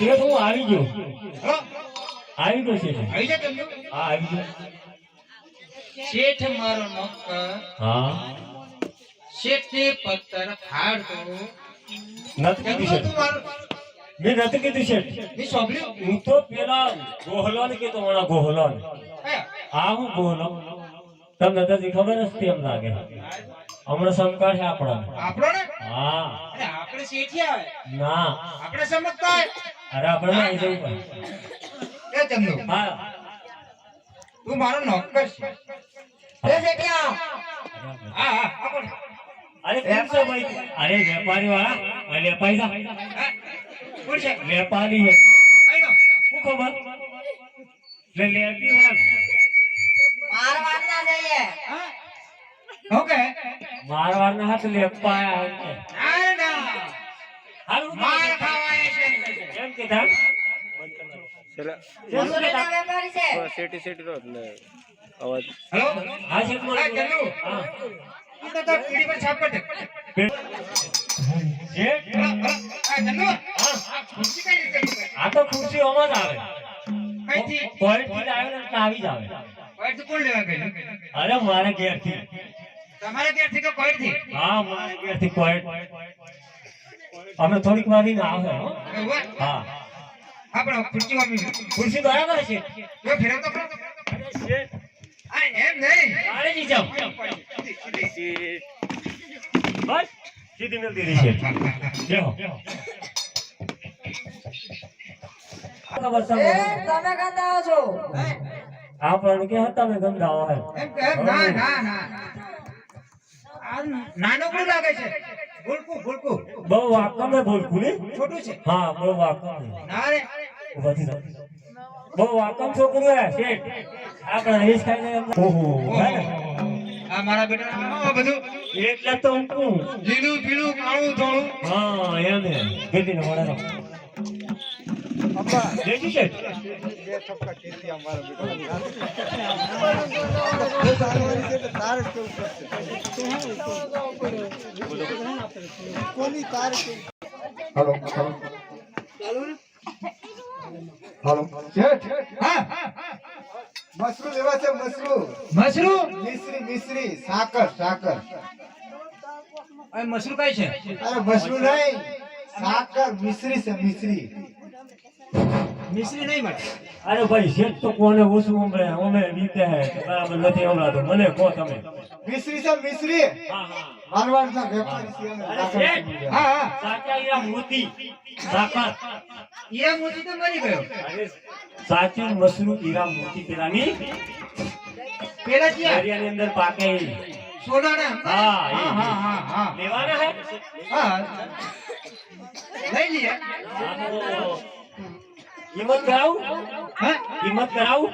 શેઠ હું આવી ગયો. આવી ગયો શેઠ. આવી જા ચંદુ. હા આવી ગયો. શેઠ મારો નોકર. હા. શેઠને પત્તર ફાડતો નથી કીધું શેઠ. મારો. મેં નથી કીધું શેઠ. મેં સાંભળ્યું. હું તો પેલા ગોહલોન કીધો મને ગોહલોન. હે? હું ગોહલો. તમને નથી ખબર નથી એમ લાગે. હમણાં સંકળ છે આપણા આપણો ને હા. અરે આપણે શેઠી આવે ના. આપણે સમજતા હોય અરે આપણે ના જવું પડે. એ ચંદુ. હા. તું મારો નોકર છે એ શેઠિયા. હા હા અરે કેમ છો ભાઈ? અરે વેપારી વાળા અરે વેપારી કોણ છે? વેપારી છે. શું ખબર? લે લેતી હોય. ઓકે. મારવાડના હાથ લેપાયા હશે. ના ના હારું માર ખાવાય છે. કેમ કીધા સેટી સેટી રો અવાજ. હેલો. હા બોલો. તો પીડી પર છાપ હેલો, હેલો. આ તો ખુરશી ઓમાં જ આવે. કઈથી? આવે ને આવી જ આવે. કોણ લેવા ગયેલું? અરે મારે ઘેરથી. તમારા કે? હા મારે અમે થોડીક વાર ને આવે હો. એવું? હા આપણે ખુરશી વાપરી. ખુરશી બરાબર છે જો ફેરવતો ખરો. અરે શેઠ હા, એમ નહીં. તારે જ જાવ બસ સીધી મિલતી રહી છે બેહો ખબર છે આપણને કે હતા મેં ગંદા હોય એમ કે ના, ના, ના. નાનકડું લાગે છે. ભૂલકું ભૂલકું. બહુ વાકમ હે બોલકું ને? છોટું છે. હા બહુ વાકમ ના રે. ઊભા થઈ બહુ વાકમ છોકરું હે શેઠ. આપણે રહીશ ઓહો. હે ને? આ મારા બેટા બધું. એટલે તો હું લીલું પીળું કાળું ધોળું. હા એમ હે ગેટીને વડાનો દેખી શેઠ. બે થપ્પા ખેતી અમારા બેટા. તારે કેવું કોની તારે કેવું હાલો હાલો. શેઠ હા. મસરૂ લેવા છે મસરૂ મશરૂમ મિશ્રી મિશ્રી. સાકર સાકર. અરે મશરૂમ કઈ છે? અરે મસરૂ નહીં. સાકર મિશ્રી છે મિશ્રી. મિશ્રી નહીં મળે. અરે ભાઈ શેઠ તો કોને ઓછું અમે વીતે હે બરાબર નથી હમણાં મને કહો તમે. મિશ્રી છે મિશ્રી? હા હા. મારવાડના વેપારી છે અમે. હા હા. સાચા મોતી. સાકર. એ મોતી તો મરી ગયો. અરે સાચું મસરૂ ઈરા મોતી પેલાની. પેલા ક્યાં? દરિયાની અંદર પાકે. ઈ. હા, હા હા હા લેવાના હે? હા. લઈ લઈએ કિંમત કરાવું? હા. કિંમત કરાવું?